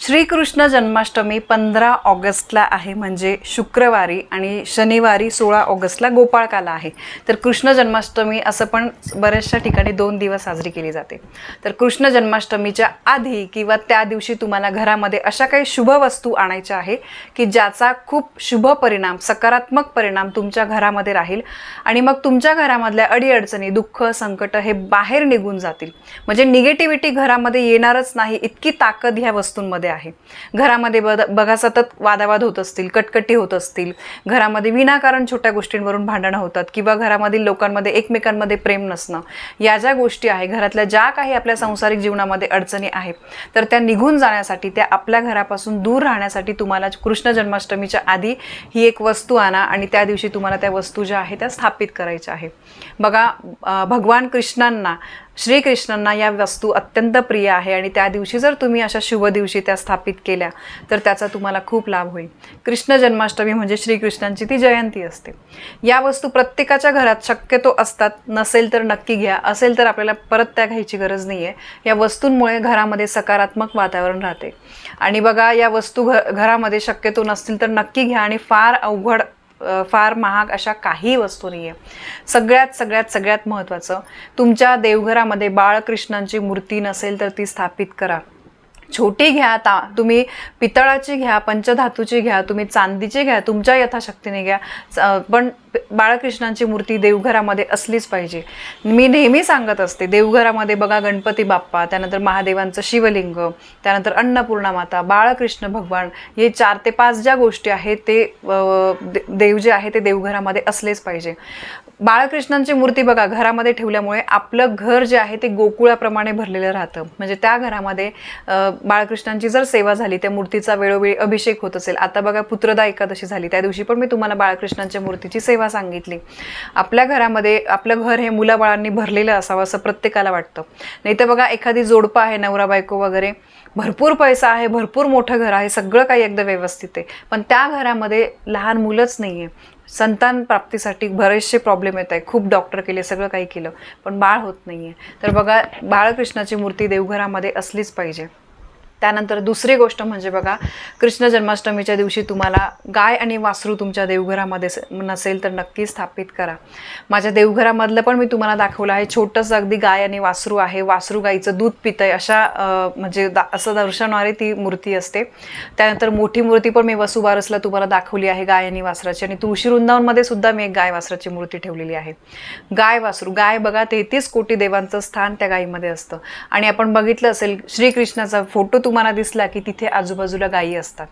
श्रीकृष्ण जन्माष्टमी पंधरा ऑगस्टला आहे म्हणजे शुक्रवारी आणि शनिवारी सोळा ऑगस्टला गोपाळकाला आहे. तर कृष्ण जन्माष्टमी असं पण बऱ्याचशा ठिकाणी दोन दिवस साजरी केली जाते. तर कृष्ण जन्माष्टमीच्या आधी किंवा त्या दिवशी तुम्हाला घरामध्ये अशा काही शुभ वस्तू आणायच्या आहे की ज्याचा खूप शुभ परिणाम सकारात्मक परिणाम तुमच्या घरामध्ये राहील आणि मग तुमच्या घरामधल्या अडीअडचणी दुःख संकट हे बाहेर निघून जातील. म्हणजे निगेटिव्हिटी घरामध्ये येणारच नाही इतकी ताकद ह्या वस्तूंमध्ये आहे. घरामध्ये बद बघा सतत वादावाद होत असतील कटकटी होत असतील. घरामध्ये विनाकारण छोट्या गोष्टींवरून भांडणं होतात किंवा घरामधील लोकांमध्ये एकमेकांमध्ये प्रेम नसणं. या ज्या गोष्टी आहे घरातल्या ज्या काही आपल्या संसारिक जीवनामध्ये अडचणी आहेत तर त्या निघून जाण्यासाठी त्या आपल्या घरापासून दूर राहण्यासाठी तुम्हाला कृष्ण जन्माष्टमीच्या आधी ही एक वस्तू आणा आणि त्या दिवशी तुम्हाला त्या वस्तू ज्या आहेत त्या स्थापित करायच्या आहे बघा भगवान कृष्णांना श्रीकृष्णांना या वस्तू अत्यंत प्रिय आहे आणि त्या दिवशी जर तुम्ही अशा शुभ दिवशी त्या स्थापित केल्या तर त्याचा तुम्हाला खूप लाभ होईल. कृष्ण जन्माष्टमी म्हणजे श्रीकृष्णांची ती जयंती असते. या वस्तू प्रत्येकाच्या घरात शक्यतो असतात नसेल तर नक्की घ्या असेल तर आपल्याला परत त्या घ्यायची गरज नाही आहे या वस्तूंमुळे घरामध्ये सकारात्मक वातावरण राहते. आणि बघा या वस्तू घ घरामध्ये शक्यतो नसतील तर नक्की घ्या आणि फार अवघड फार महाग अशा काही वस्तू नाही आहे सगळ्यात सगळ्यात सगळ्यात महत्त्वाचं तुमच्या देवघरामध्ये बाळकृष्णांची मूर्ती नसेल तर ती स्थापित करा. छोटी घ्या ता तुम्ही पितळाची घ्या पंचधातूची घ्या तुम्ही चांदीची घ्या तुमच्या यथाशक्तीने घ्या. पण बाळकृष्णांची मूर्ती देवघरामध्ये असलीच पाहिजे. मी नेहमी सांगत असते देवघरामध्ये बघा गणपती बाप्पा त्यानंतर महादेवांचं शिवलिंग त्यानंतर अन्नपूर्णा माता बाळकृष्ण भगवान हे चार ते पाच ज्या गोष्टी आहेत ते देव जे आहे ते देवघरामध्ये असलेच पाहिजे. बाळकृष्णांची मूर्ती बघा घरामध्ये ठेवल्यामुळे आपलं घर जे आहे ते गोकुळाप्रमाणे भरलेलं राहतं. म्हणजे त्या घरामध्ये बाळकृष्णांची जर सेवा झाली त्या मूर्तीचा वेळोवेळी अभिषेक होत असेल. आता बघा पुत्रदा एकादशी झाली. त्या दिवशी पण मी तुम्हाला बाळकृष्णांच्या मूर्तीची सेवा सांगितली. आपल्या घरामध्ये आपलं घर हे मुलाबाळांनी भरलेलं असावं असं प्रत्येकाला वाटतं. नाही तर बघा एखादी जोडपं आहे नवरा बायको वगैरे. भरपूर पैसा आहे भरपूर मोठं घर आहे सगळं काही एकदा व्यवस्थित आहे. पण त्या घरामध्ये लहान मुलंच नाही आहे संतान प्राप्तीसाठी बरेचसे प्रॉब्लेम येत आहे खूप डॉक्टर केले सगळं काही केलं. पण बाळ होत नाही आहे तर बघा बाळकृष्णाची मूर्ती देवघरामध्ये असलीच पाहिजे. त्यानंतर दुसरी गोष्ट म्हणजे बघा कृष्ण जन्माष्टमीच्या दिवशी तुम्हाला गाय आणि वासरू तुमच्या देवघरामध्ये स- नसेल तर नक्की स्थापित करा. माझ्या देवघरामधलं पण मी तुम्हाला दाखवलं आहे छोटंसं अगदी गाय आणि वासरू आहे वासरू गाईचं दूध पितंय अशा म्हणजे दा असं दर्शवणारी ती मूर्ती असते. त्यानंतर मोठी मूर्ती पण मी वसुबारसला तुम्हाला दाखवली आहे गाय आणि वासराची आणि तुळशी वृंदावनमध्ये सुद्धा मी एक गाय वासराची मूर्ती ठेवलेली आहे. गाय वासरू गाय बघा तेहतीस कोटी देवांचं स्थान त्या गायीमध्ये असतं. आणि आपण बघितलं असेल श्रीकृष्णाचा फोटो तुम्हाला दिसला की तिथे आजूबाजूला गायी असतात.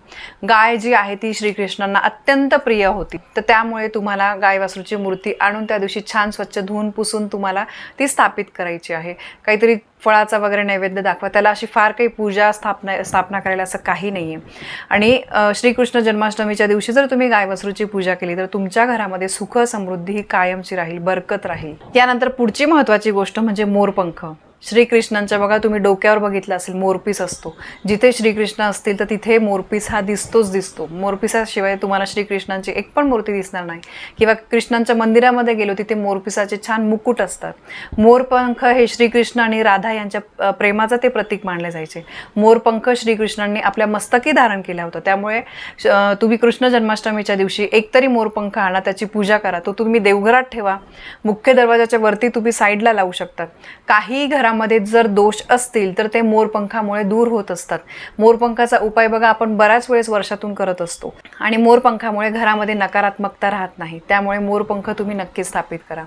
गाय जी आहे ती श्रीकृष्णांना अत्यंत प्रिय होती. तर त्यामुळे तुम्हाला गाय वासरूची मूर्ती आणून त्या दिवशी छान स्वच्छ धुवून पुसून तुम्हाला ती स्थापित करायची आहे. काहीतरी फळाचा वगैरे नैवेद्य दाखवा. त्याला अशी फार काही पूजा स्थापना स्थापना करायला असं काही नाही आहे आणि श्रीकृष्ण जन्माष्टमीच्या दिवशी जर तुम्ही गाय वासरूची पूजा केली तर तुमच्या घरामध्ये सुख समृद्धी ही कायमची राहील बरकत राहील. त्यानंतर पुढची महत्त्वाची गोष्ट म्हणजे मोरपंख. श्रीकृष्णांच्या बघा तुम्ही डोक्यावर बघितलं असेल मोरपीस असतो. जिथे श्रीकृष्ण असतील तर तिथे मोरपीस हा दिसतोच दिसतो. मोरपिसाशिवाय तुम्हाला श्रीकृष्णांची एक पण मूर्ती दिसणार नाही. किंवा कृष्णांच्या मंदिरामध्ये गेलो तिथे मोरपिसाचे छान मुकुट असतात. मोरपंख हे श्रीकृष्ण आणि राधा यांच्या प्रेमाचं ते प्रतीक मानले जायचे. मोरपंख श्रीकृष्णांनी आपल्या मस्तकी धारण केला होता त्यामुळे श- तुम्ही कृष्ण जन्माष्टमीच्या दिवशी एकतरी मोरपंख आणा त्याची पूजा करा. तो तुम्ही देवघरात ठेवा. मुख्य दरवाजाच्या वरती तुम्ही साईडला लावू शकता. काही घरा घरामध्ये जर दोष असतील तर ते मोरपंखामुळे दूर होत असतात. मोरपंखाचा उपाय बघा आपण बऱ्याच वेळेस वर्षातून करत असतो. आणि मोरपंखामुळे घरामध्ये नकारात्मकता राहत नाही. त्यामुळे मोरपंख तुम्ही नक्की स्थापित करा.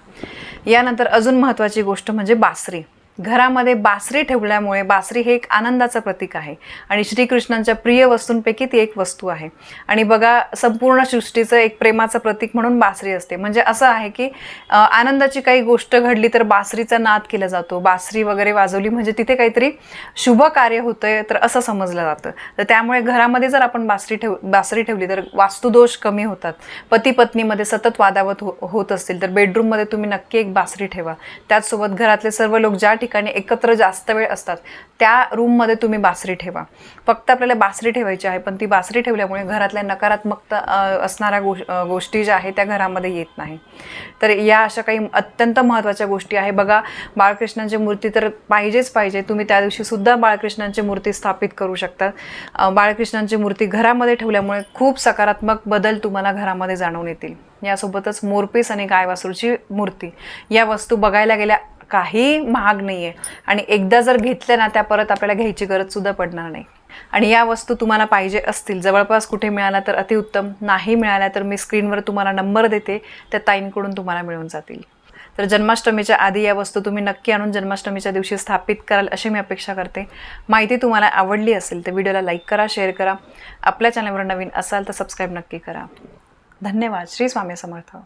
यानंतर अजून महत्त्वाची गोष्ट म्हणजे बासरी. घरामध्ये बासरी ठेवल्यामुळे बासरी हे एक आनंदाचं प्रतीक आहे. आणि श्रीकृष्णांच्या प्रिय वस्तूंपैकी ती एक वस्तू आहे. आणि बघा संपूर्ण सृष्टीचं एक प्रेमाचं प्रतीक म्हणून बासरी असते. म्हणजे असं आहे की आनंदाची काही गोष्ट घडली तर बासरीचा नाद केला जातो. बासरी वगैरे वाजवली म्हणजे तिथे काहीतरी शुभ कार्य होतंय तर असं समजलं जातं. तर त्यामुळे घरामध्ये जर आपण बासरी ठेव बासरी ठेवली तर वास्तुदोष कमी होतात. पती पत्नीमध्ये सतत वादावत हो होत असतील तर बेडरूममध्ये तुम्ही नक्की एक बासरी ठेवा. त्याचसोबत घरातले सर्व लोक ज्या ठिकाणी एकत्र जास्त वेळ असतात त्या रूममध्ये तुम्ही बासरी ठेवा. फक्त आपल्याला बासरी ठेवायची आहे पण ती बासरी ठेवल्यामुळे घरातल्या नकारात्मकता असणाऱ्या गोष गोष्टी ज्या आहेत त्या घरामध्ये येत नाही. तर या अशा काही अत्यंत महत्त्वाच्या गोष्टी आहे. बघा बाळकृष्णांची मूर्ती तर पाहिजेच पाहिजे. तुम्ही त्या दिवशी सुद्धा बाळकृष्णांची मूर्ती स्थापित करू शकता. बाळकृष्णांची मूर्ती घरामध्ये ठेवल्यामुळे खूप सकारात्मक बदल तुम्हाला घरामध्ये जाणवून येतील. यासोबतच मोरपीस आणि गायवासूरची मूर्ती. या वस्तू बघायला गेल्या काही महाग नाही आहे आणि एकदा जर घेतल्या ना त्या परत आपल्याला घ्यायची गरजसुद्धा पडणार नाही. आणि या वस्तू तुम्हाला पाहिजे असतील. जवळपास कुठे मिळाल्या तर अतिउत्तम नाही मिळाल्या तर मी स्क्रीनवर तुम्हाला नंबर देते. त्या ताईंकडून तुम्हाला मिळून जातील. तर जन्माष्टमीच्या आधी या वस्तू तुम्ही नक्की आणून जन्माष्टमीच्या दिवशी स्थापित कराल अशी मी अपेक्षा करते. माहिती तुम्हाला आवडली असेल तर व्हिडिओला लाईक करा शेअर करा. आपल्या चॅनलवर नवीन असाल तर सबस्क्राईब नक्की करा. धन्यवाद. श्री स्वामी समर्थ.